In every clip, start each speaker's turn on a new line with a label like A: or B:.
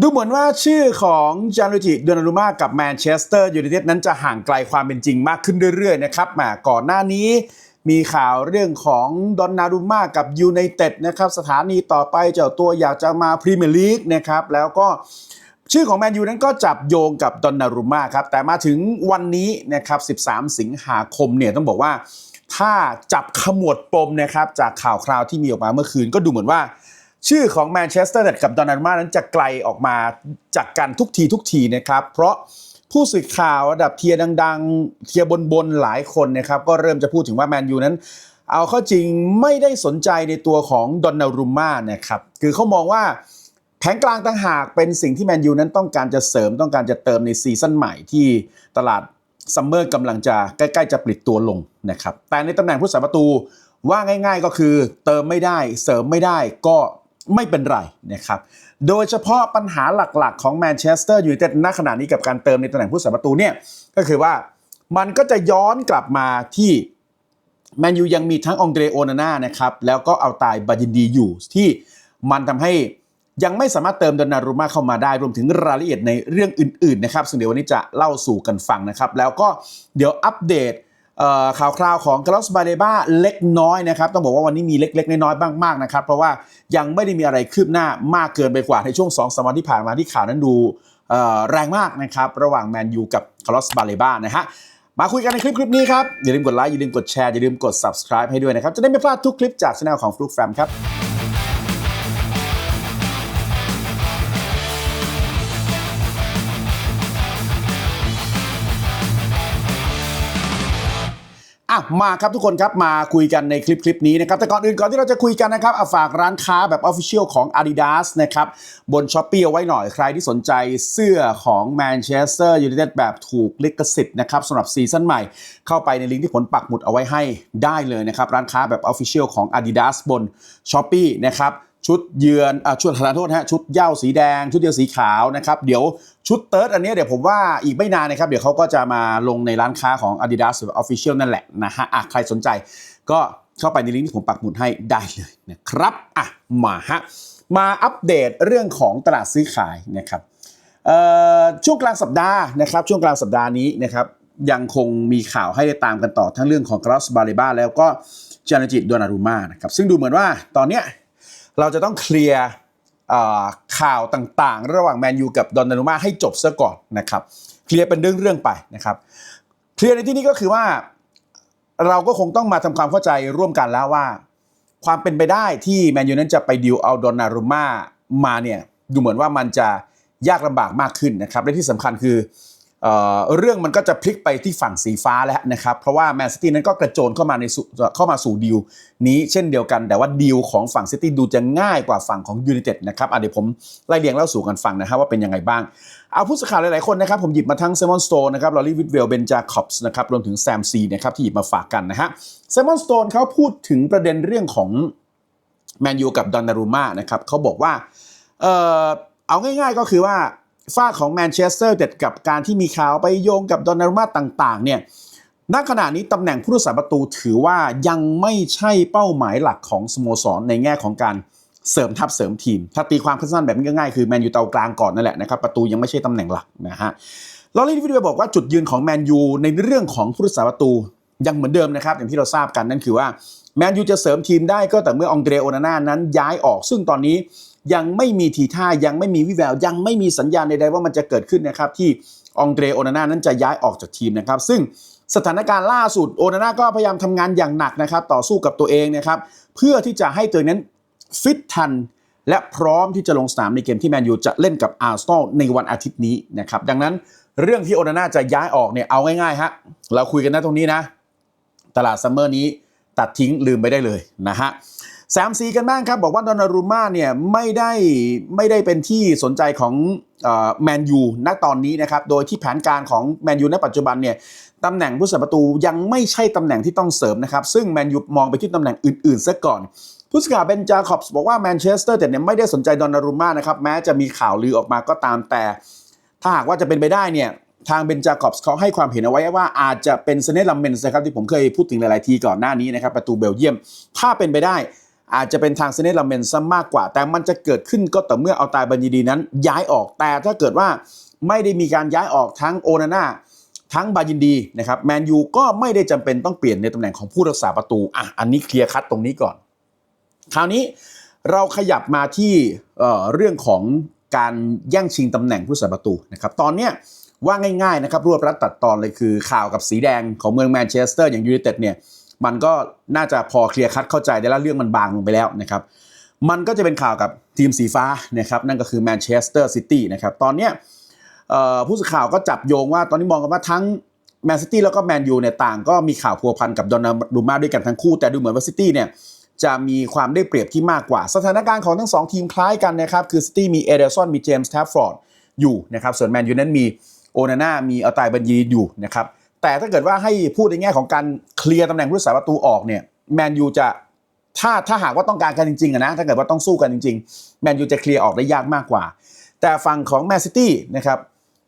A: ดูเหมือนว่าชื่อของจานุจิเดนารุมากับแมนเชสเตอร์ยูไนเต็ดนั้นจะห่างไกลความเป็นจริงมากขึ้นเรื่อยๆนะครับแหมก่อนหน้านี้มีข่าวเรื่องของดอนนารุมากับยูไนเต็ดนะครับสถานีต่อไปเจ้าตัวอยากจะมาพรีเมียร์ลีกนะครับแล้วก็ชื่อของแมนยูนั้นก็จับโยงกับดอนนารุมาครับแต่มาถึงวันนี้นะครับ 13 สิงหาคมเนี่ยต้องบอกว่า ถ้าจับขมวดปมนะครับจากข่าวคราวที่มีออกมาเมื่อคืนก็ดูเหมือนว่า ชื่อของแมนเชสเตอร์กับดอนนารุมานั้นจะไกลออกมาจากกันทุกทีทุกทีนะครับ เพราะผู้สื่อข่าวระดับเทียดัง ๆ เทียร์บนๆหลายคนนะครับ ก็เริ่มจะพูดถึงว่าแมนยูนั้น เอาเข้าจริงไม่ได้สนใจในตัวของดอนนารุม่านะครับ คือเขามองว่าแผงกลางต่างหากเป็นสิ่งที่แมนยูนั้นต้องการจะเสริมต้องการจะเติมในซีซั่นใหม่ที่ตลาดซัมเมอร์กำลังจะใกล้ๆจะปลิดตัวลงนะครับแต่ในตำแหน่งผู้สาประตูว่าง่าย ๆ ก็คือเติมไม่ได้เสริมไม่ได้ก็ ไม่เป็นไรนะครับ โดยเฉพาะปัญหาหลักๆ ของแมนเชสเตอร์ยูไนเต็ดณขณะนี้กับการเติมในตำแหน่งผู้สาประตูเนี่ยก็คือว่ามันก็จะย้อนกลับมาที่แมนยูยังมีทั้งองเดรโอนาน่านะครับแล้วก็เอาตายบายินดีอยู่ที่มันทำให้ยังไม่สามารถเติมดอนารุมาเข้ามาได้รวมถึงรายละเอียดในเรื่องอื่นๆนะครับซึ่งเดี๋ยววันนี้จะเล่าสู่กันฟังนะครับ แล้วก็เดี๋ยวอัปเดต ข่าวคราวของกาลอสบาเดบ้าเล็กน้อยนะครับ ต้องบอกว่าวันนี้มีเล็กๆ น้อยๆบ้างมากนะครับ เพราะว่ายังไม่ได้มีอะไรคืบหน้ามากเกินไปกว่าในช่วง2อสวันที่ผ่านมาที่ข่าวนั้นดูแรงมากนะครับ ระหว่างแมนยูกับคาร์ลอสบาเลบ้านะฮะมาคุยกันในคลิปคลิปนี้ครับ อย่าลืมกดไลค์อย่าลืมกดแชร์อย่าลืมกด subscribe ให้ด้วยนะครับ จะได้ไม่พลาดทุกคลิปจากช่องของฟลุกแฟมครับ อะมาครับทุกคนครับมาคุยกันในคลิปคลิปนี้นะครับแต่ก่อนอื่นก่อนที่เราจะคุยกันนะครับเอาฝากร้านค้าแบบ Official ของ Adidas นะครับบนช้อปปี้เอาไว้หน่อยใครที่สนใจเสื้อของ Manchester United แบบถูกลิขสิทธิ์นะครับสำหรับซีซั่นใหม่ เข้าไปในลิงก์ที่ผลปักหมุดเอาไว้ให้ได้เลยนะครับร้านค้าแบบ Official ของ Adidas บนช้อปปี้นะครับ ชุดเยือนอะชุดทานโทษฮะชุดเย้าสีแดง ชุดเดียวสีขาวนะครับ เดี๋ยวชุดเติร์ดอันนี้เดี๋ยวผมว่าอีกไม่นานนะครับ เดี๋ยวเขาก็จะมาลงในร้านค้าของ Adidas หรือ Official นั่นแหละนะฮะอะใครสนใจก็เข้าไปในลิงก์ที่ผมปักหมุดให้ได้เลยนะครับอะมาฮะมาอัปเดตเรื่องของตลาดซื้อขายนะครับเอ่อช่วงกลางสัปดาห์นะครับ ช่วงกลางสัปดาห์นี้นะครับยังคงมีข่าวให้ได้ตามกันต่อทั้งเรื่องของกรอสบาเลบาแล้วก็จานาจิตโดนารุมานะครับซึ่งดูเหมือนว่าตอนเนี้ย เราจะต้องเคลียร์ข่าวต่างๆ ระหว่างแมนยูกับดอนนารุมาให้จบซะก่อนนะครับ เคลียร์เป็นเรื่องๆไปนะครับเคลียร์ในที่นี้ก็คือว่าเราก็คงต้องมาทำความเข้าใจร่วมกันแล้วว่า ความเป็นไปได้ที่แมนยูนั้นจะไปดิวเอาดอนนารุมามาเนี่ยดูเหมือนว่ามันจะยากลำบากมากขึ้นนะครับและที่สำคัญคือ เเรื่องมันก็จะพลิกไปที่ฝั่งสีฟ้าแล้วนะครับ เพราะว่าแมนซิตี้นั้นก็กระโจนเข้ามาในเข้ามาสู่ดีลนี้เช่นเดียวกัน แต่ว่าดีลของฝั่งซิตี้ดูจะง่ายกว่าฝั่งของยูไนเต็ดนะครับอะเดี๋ยวผมไล่เรียงเล่าสู่กันฟังนะครับว่าเป็นยังไงบ้าง เอาผู้สื่อข่าวหลายๆคนนะครับ ผมหยิบมาทั้งเซมอนสโตนนะครับลอรี่วิดเวลเบนจาคอบส์นะครับรวมถึงแซมซีนะครับที่หยิบมาฝากกันนะฮะเซมอนสโตนเขาพูดถึงประเด็นเรื่องของแมนยูกับดอนนารูมานะครับเขาบอกว่าเออเอาง่าย ๆก็คือว่า ฝ้าของแมนเชสเตอร์เด็ดกับการที่มีข่าวไปโยงกับดอนนารูมาต่างๆเนี่ยณขณะนี้ตำแหน่งผู้รักษาประตูถือว่ายังไม่ใช่เป้าหมายหลักของสโมสรในแง่ของการเสริมทัพเสริมทีม ถ้าตีความสั้นๆแบบง่ายๆคือแมนยูเตากลางก่อนนั่นแหละนะครับประตูยังไม่ใช่ตำแหน่งหลักนะฮะลอรี่วิดเวบอกว่าจุดยืนของแมนยูในเรื่องของผู้รักษาประตูยังเหมือนเดิมนะครับ อย่างที่เราทราบกันนั่นคือว่าแมนยูจะเสริมทีมได้ก็แต่เมื่อองเดรโอนาน่านั้นย้ายออก ซึ่งตอนนี้ ยังไม่มีทีท่ายังไม่มีวิแวว ยังไม่มีสัญญาณใดๆว่ามันจะเกิดขึ้นนะครับที่องเดรโอนาน่านั้นจะย้ายออกจากทีมนะครับ ซึ่งสถานการณ์ล่าสุดโอนาน่าก็พยายามทำงานอย่างหนักนะครับ ต่อสู้กับตัวเองนะครับ เพื่อที่จะให้ตัวนั้นฟิตทัน และพร้อมที่จะลงสนามในเกมที่แมนยูจะเล่นกับอาร์เซนอลในวันอาทิตย์นี้นะครับ ดังนั้นเรื่องที่โอนาน่าจะย้ายออกเนี่ยเอาง่ายๆฮะเราคุยกันนะตรงนี้นะ ตลาดซัมเมอร์นี้ตัดทิ้งลืมไปได้เลยนะฮะ แซมซีกันบ้างครับ บอกว่าดอนนารูม่าเนี่ยไม่ได้ไม่ได้เป็นที่สนใจของแมนยูณตอนนี้นะครับ โดยที่แผนการของแมนยูในปัจจุบันเนี่ยตำแหน่งผู้สัประตูยังไม่ใช่ตำแหน่งที่ต้องเสริมนะครับ ซึ่งแมนยูมองไปที่ตำแหน่งอื่นๆซะก่อนผู้สื่อข่าวเบนจาคอบส์บอกว่าแมนเชสเตอร์แต่เนี่ยไม่ได้สนใจดอนนารูม่านะครับแม้จะมีข่าวลือออกมาก็ตามแต่ ถ้าหากว่าจะเป็นไปได้เนี่ยทางเบนจาคอบส์เขาให้ความเห็นเอาไว้ว่าอาจจะเป็นเซเนตลัมเมนส์นะครับที่ผมเคยพูดถึงหลาย ๆ ทีก่อนหน้านี้นะครับประตูเบลเยียม ถ้าเป็นไปได้ อาจจะเป็นทางเซเนตลาเมนซะมากกว่า แต่มันจะเกิดขึ้นก็ต่อเมื่อเอาตายบัญญีดีนั้น ย้ายออกแต่ถ้าเกิดว่าไม่ได้มีการย้ายออกทั้งโอนาน่าทั้งบายินดีนะครับแมนยูก็ไม่ได้จำเป็นต้องเปลี่ยนในตำแหน่งของผู้รักษาประตูอะอันนี้เคลียร์คัดตรงนี้ก่อน คราวนี้เราขยับมาที่เเรื่องของการแย่งชิงตำแหน่งผู้รักษาประตูนะครับตอนเนี้ยว่าง่ายๆนะครับรวบรัดตัดตอนเลยคือข่าวกับสีแดงของเมืองแมนเชสเตอร์อย่างยูไนเต็ดเนี่ย มันก็น่าจะพอเคลียร์คัดเข้าใจได้แล้วเรื่องมันบางลงไปแล้วนะครับ มันก็จะเป็นข่าวกับทีมสีฟ้านะครับนั่นก็คือแมนเชสเตอร์ซิตี้นะครับตอนเนี้ยผู้สื่อข่าวก็จับโยงว่าตอนนี้มองกันว่าทั้งแมนซิตี้แล้วก็แมนยูเนี่ยต่างก็มีข่าวพัวพันกับดอนนารูมาด้วยกันทั้งคู่ แต่ดูเหมือนว่าซิตี้เนี่ยจะมีความได้เปรียบที่มากกว่า สถานการณ์ของทั้งสองทีมคล้ายกันนะครับ คือซิตี้มีเอเดอร์สันมีเจมส์แทฟฟอร์ดอยู่นะครับ ส่วนแมนยูนั้นมีโอนาน่ามีอัลตายบัญญีอยู่นะครับ แต่ถ้าเกิดว่าให้พูดในแง่ของการเคลียร์ตำแหน่งผู้รักษาประตูออกเนี่ยแมนยูจะถ้าถ้าหากว่าต้องการกันจริงๆนะถ้าเกิดว่าต้องสู้กันจริงๆแมนยูจะเคลียร์ออกได้ยากมากกว่า แต่ฝั่งของแมนซิตี้นะครับ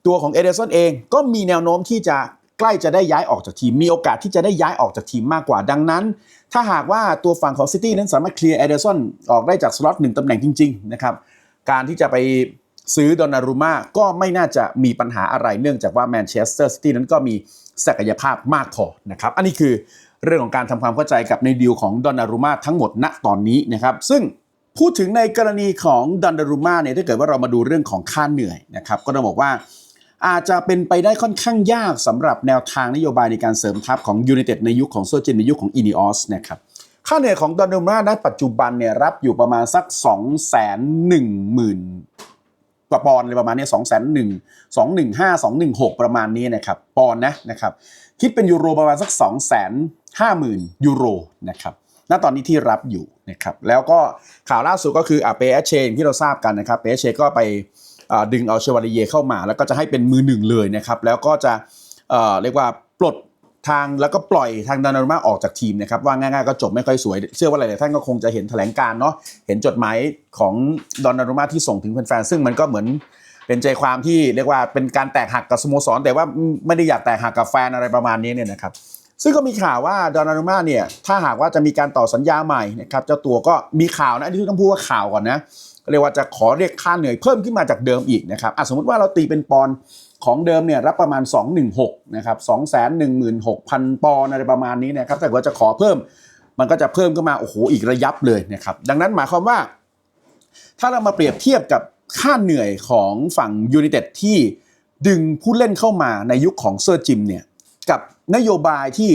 A: ตัวของเอเดอร์สันเองก็มีแนวโน้มที่จะใกล้จะได้ย้ายออกจากทีม มีโอกาสที่จะได้ย้ายออกจากทีมมากกว่าดังนั้น ถ้าหากว่าตัวฝั่งของซิตี้นั้นสามารถเคลียร์เอเดอร์สันออกได้จากสล็อตหนึ่งตำแหน่งจริงๆนะครับการที่จะไป ซื้อดอนนารูมาก็ไม่น่าจะมีปัญหาอะไรเนื่องจากว่าแมนเชสเตอร์ซิตี้นั้นก็มีศักยภาพมากพอนะครับ อันนี้คือเรื่องของการทำความเข้าใจกับในดีลของดอนนารูมาทั้งหมดณตอนนี้นะครับ ซึ่งพูดถึงในกรณีของดันดารุมาเนี่ยถ้าเกิดว่าเรามาดูเรื่องของค่าเหนื่อยนะครับก็ต้องบอกว่าอาจจะเป็นไปได้ค่อนข้างยากสำหรับแนวทางนโยบายในการเสริมทัพของยู i นเต็ดในยุคของโซจินในยุคของอินิออสนะครับค่าเหนื่อยของดอนดารุมาณปัจจุบันเนี่ยรับอยู่ประมาณสัก 2 1 0 0 0 0 กว่าปอนด์เลยประมาณนี้สองแสนหนึ่งสองหนึ่งห้าสองหนึ่งหกประมาณนี้นะครับปอนด์นะนะครับคิดเป็นยูโรประมาณสัก2 5 0 0 0 0ยูโรนะครับณตอนนี้ที่รับอยู่นะครับแล้วก็ข่าวล่าสุดก็คืออ่าเปเอเชนที่เราทราบกันนะครับเปเอเชก็ไปอ่าดึงเอาเชวาลีเยเข้ามา แล้วก็จะให้เป็นมือหนึ่งเลยนะครับแล้วก็จะอ่อเรียกว่าปลด ทางแล้วก็ปล่อยทางดานารุมาออกจากทีมนะครับว่าง่ายๆก็จบไม่ค่อยสวย เชื่อว่าหลายๆท่านก็คงจะเห็นแถลงการเนาะเห็นจดหมายของดอนารุมาที่ส่งถึงแฟนๆซึ่งมันก็เหมือนเป็นใจความที่เรียกว่าเป็นการแตกหักกับสโมสร แต่ว่าไม่ได้อยากแตกหักกับแฟนอะไรประมาณนี้เนี่ยนะครับซึ่งก็มีข่าวว่าดอนารุมาเนี่ยถ้าหากว่าจะมีการต่อสัญญาใหม่นะครับเจ้าตัวก็มีข่าวนะอันนี้ต้องพูดว่าข่าวก่อนนะ เรียกว่าจะขอเรียกค่าเหนื่อยเพิ่มขึ้นมาจากเดิมอีกนะครับอะสมมติว่าเราตีเป็นปอนของเดิมเนี่ยรับประมาณ 216นะครับ216,000 ปอนอะไรประมาณนี้นะครับถ้าเกิดว่าจะขอเพิ่มมันก็จะเพิ่มขึ้นมาโอ้โหอีกระยับเลยนะครับดังนั้นหมายความว่า ถ้าเรามาเปรียบเทียบกับค่าเหนื่อยของฝั่งยู i นเต็ดที่ดึงผู้เล่นเข้ามาในยุคของเซอร์จิมเนี่ยกับนโยบายที่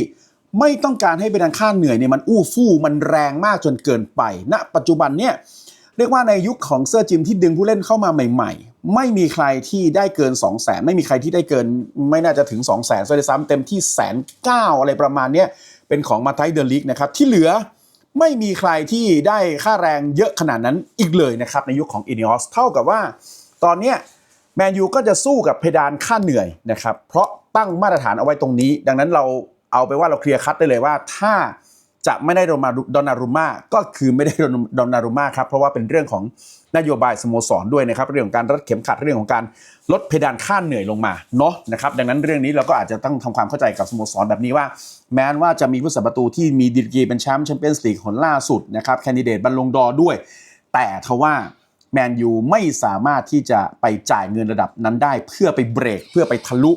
A: ไม่ต้องการให้เป็นค่าเหนื่อยเนี่ยมันอู้ฟู่มันแรงมากจนเกินไปณปัจจุบันเนี่ย เรียกว่าในยุคของเซอร์จิมที่ดึงผู้เล่นเข้ามาใหม่ ๆ ไม่มีใครที่ได้เกิน 2 0 0 0 0 0ไม่มีใครที่ได้เกิน ไม่น่าจะถึง 2 0 0 0 0 0ซะด้วยซ้ำเต็มที่แสนเก้าอะไรประมาณนี้เป็นของมาไทเดอร์ลิกนะครับที่เหลือไม่มีใครที่ได้ค่าแรงเยอะขนาดนั้นอีกเลยนะครับในยุคของอินิออสเท่ากับว่า ตอนนี้แมนยูก็จะสู้กับเพดานค่าเหนื่อยนะครับเพราะตั้งมาตรฐานเอาไว้ตรงนี้ ดังนั้นเราเอาไปว่าเราเคลียร์คัดได้เลยว่าถ้า จะไม่ได้โดนาดอนนารุมาก็คือไม่ได้ดอนนารุมาครับเพราะว่าเป็นเรื่องของนโยบายสโมสรด้วยนะครับ เรื่องของการรัดเข็มขัดเรื่องของการลดเพดานค่าเหนื่อยลงมาเนาะนะครับดังนั้นเรื่องนี้เราก็อาจจะต้องทำความเข้าใจกับสโมสรแบบนี้ว่า แม้ว่าจะมีผู้สัประตูที่มีดีกรีเป็นแชมป์แชมเปี้ยนส์ลีกคนล่าสุดนะครับแคนดิเดตบอลลงดอร์ด้วย แต่ทว่าแมนยูไม่สามารถที่จะไปจ่ายเงินระดับนั้นได้ เพื่อไปเบรกเพื่อไปทะลุ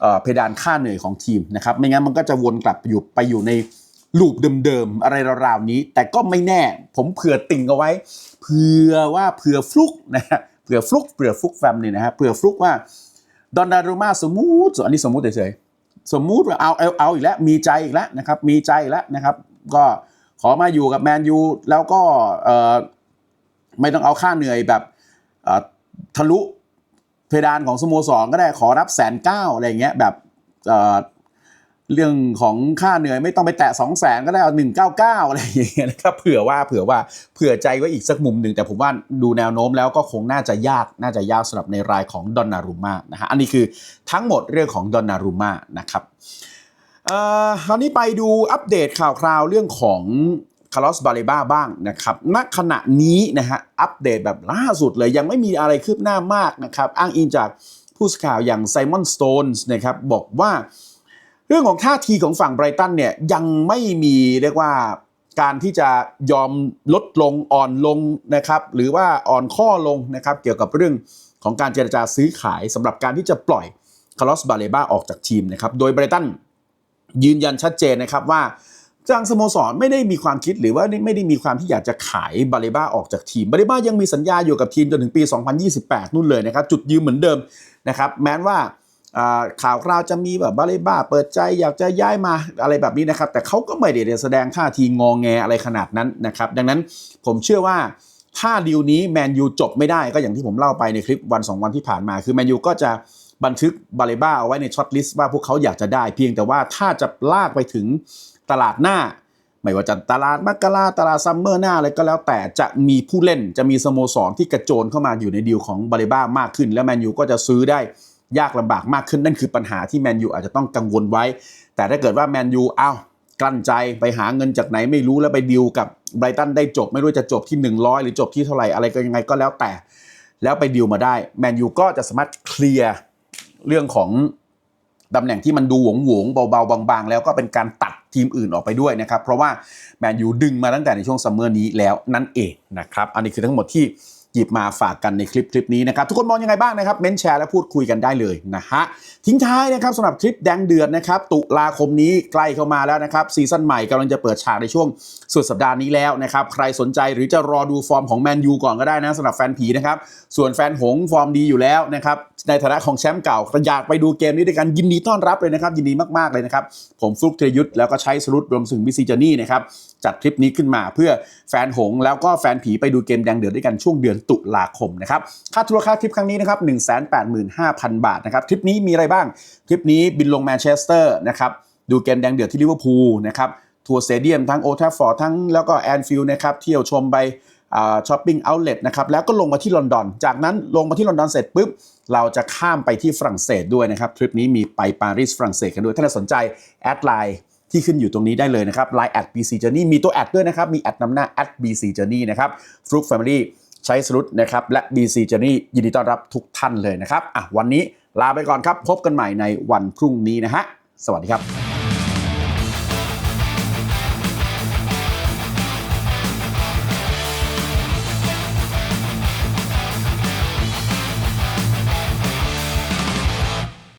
A: เอ่อเพดานค่าเหนื่อยของทีมนะครับไม่งั้นมันก็จะวนกลับอยู่ไปอยู่ใน ลูปเดิมๆอะไรราวๆนี้ แต่ก็ไม่แน่ ผมเผื่อติ่งเอาไว้เผื่อว่าเผื่อฟลุกนะฮะเผื่อฟลุกเผื่อฟลุกแฟมเนี่ยนะฮะเผื่อฟลุกว่าดอนนารุมาสมมุติอันนี้สมมุติเฉยๆสมมุติว่าเอาเอาเอาอีกแล้วมีใจอีกแล้วนะครับมีใจอีกแล้วนะครับ ก็ขอมาอยู่กับแมนยูแล้วก็เอ่อไม่ต้องเอาค่าเหนื่อยแบบทะลุเพดานของสโมสรก็ได้ขอรับแสนเก้าอะไรเงี้ยแบบ เรื่องของค่าเหนื่อยไม่ต้องไปแตะสองแสนก็ได้เอาหนึ่งเก้าเก้าอะไรอย่างเงี้ยนะครับเผื่อว่าเผื่อว่าเผื่อใจไว้อีกสักมุมหนึ่งแต่ผมว่าดูแนวโน้มแล้วก็คงน่าจะยากน่าจะยากสำหรับในรายของดอนนารุมานะฮะอันนี้คือทั้งหมดเรื่องของดอนนารุมานะครับเอ่อคราวนี้ไปดูอัปเดตข่าวคราวเรื่องของคาร์ลอสบาเลบ้าบ้างนะครับณขณะนี้นะฮะอัปเดตแบบล่าสุดเลยยังไม่มีอะไรคืบหน้า มากนะครับ อ้างอิงจากผู้สื่อข่าวอย่างไซมอนสโตนส์นะครับบอกว่า เรื่องของท่าทีของฝั่งไบรตันเนี่ยยังไม่มีเรียกว่าการที่จะยอมลดลงอ่อนลงนะครับ หรือว่าอ่อนข้อลงนะครับ เกี่ยวกับเรื่องของการเจรจาซื้อขายสำหรับการที่จะปล่อยคาร์ลอสบาเลบ้าออกจากทีมนะครับ โดยไบรตันยืนยันชัดเจนนะครับว่าทางสโมสรไม่ได้มีความคิดหรือว่าไม่ได้มีความที่อยากจะขายบาเลบ้าออกจากทีมบาเลบ้ายังมีสัญญาอยู่กับทีมจนถึงปี 2028 นู่นเลยนะครับ จุดยืมเหมือนเดิมนะครับ แม้ว่า ข่าวคราวจะมีแบบบาเลบ้าเปิดใจอยากจะย้ายมาอะไรแบบนี้นะครับ แต่เขาก็ไม่ได้แสดงท่าทีงองแงอะไรขนาดนั้นนะครับ ดังนั้นผมเชื่อว่าถ้าดีลนี้แมนยูจบไม่ได้ก็อย่างที่ผมเล่าไปในคลิปวัน 2 วันที่ผ่านมา คือแมนยูก็จะบันทึกบาเลบ้าเอาไว้ในช็อตลิสต์ว่าพวกเขาอยากจะได้เพียงแต่ว่าถ้าจะลากไปถึงตลาดหน้า ไม่ว่าจะตลาดมกราตลาดซัมเมอร์หน้าอะไรก็แล้วแต่จะมีผู้เล่นจะมีสโมสรที่กระโจนเข้ามาอยู่ในดีลของบาเลบ้ามากขึ้น แล้วแมนยูก็จะซื้อได้ ยากลำบากมากขึ้นนั่นคือปัญหาที่แมนยูอาจจะต้องกังวลไว้ แต่ถ้าเกิดว่าแมนยูอ้าวกลั้นใจไปหาเงินจากไหนไม่รู้แล้วไปดีลกับไบรตันได้จบ ไม่รู้จะจบที่ 100 หรือจบที่เท่าไหร่อะไรก็ยังไงก็แล้วแต่ แล้วไปดีลมาได้แมนยูก็จะสามารถเคลียร์เรื่องของตำแหน่งที่มันดูหวงหวงเบาๆบางๆ แล้วก็เป็นการตัดทีมอื่นออกไปด้วยนะครับ เพราะว่าแมนยูดึงมาตั้งแต่ในช่วงซัมเมอร์นี้แล้วนั่นเองนะครับ อันนี้คือทั้งหมดที่ หยิบมาฝากกันในคลิปคลิปนี้นะครับทุกคนมองยังไงบ้างนะครับเม้นแชร์และพูดคุยกันได้เลยนะฮะทิ้งท้ายนะครับสำหรับคลิปแดงเดือดนะครับตุลาคมนี้ใกล้เข้ามาแล้วนะครับซีซั่นใหม่กำลังจะเปิดฉากในช่วงสุดสัปดาห์นี้แล้วนะครับใครสนใจหรือจะรอดูฟอร์มของแมนยูก่อนก็ได้นะสำหรับแฟนผีนะครับส่วนแฟนหงฟอร์มดีอยู่แล้วนะครับ ในฐานะของแชมป์เก่าอยากไปดูเกมนี้ด้วยกันยินดีต้อนรับเลยนะครับ ยินดีมากๆเลยนะครับ ผมฟลุกเทรยุทธแล้วก็ใช้สรุปรวมถึงบิซีจานี่นะครับจัดคลิปนี้ขึ้นมาเพื่อแฟนหง แล้วก็แฟนผีไปดูเกมแดงเดือดด้วยกันช่วงเดือนตุลาคมนะครับค่าทัวร์ค่าคลิปครั้งนี้นะครับ185,000บาทนะครับคลิปนี้มีอะไรบ้างคลิปนี้บินลงแมนเชสเตอร์นะครับดูเกมแดงเดือดที่ลิเวอร์พูลนะครับทัวร์สเตเดียมทั้งโอทัฟฟอร์ดทั้งแล้วก็แอนฟิลด์นะครับเที่ยวชมไป ช้อปปิ้งเอาท์เล็ตนะครับแล้วก็ลงมาที่ลอนดอน จากนั้นลงมาที่ลอนดอนเสร็จปุ๊บ เราจะข้ามไปที่ฝรั่งเศสด้วยนะครับ ทริปนี้มีไปปารีสฝรั่งเศสกันด้วย ถ้าสนใจแอดไลน์ที่ขึ้นอยู่ตรงนี้ได้เลยนะครับ Line at BC Journey มีตัวแอดด้วยนะครับ มีแอดนำหน้า at BC Journey นะครับฟลุกแฟมิลี่ใช้สรุปนะครับและ BC Journey ยินดีต้อนรับทุกท่านเลยนะครับอะวันนี้ลาไปก่อนครับ พบกันใหม่ในวันพรุ่งนี้นะฮะสวัสดีครับ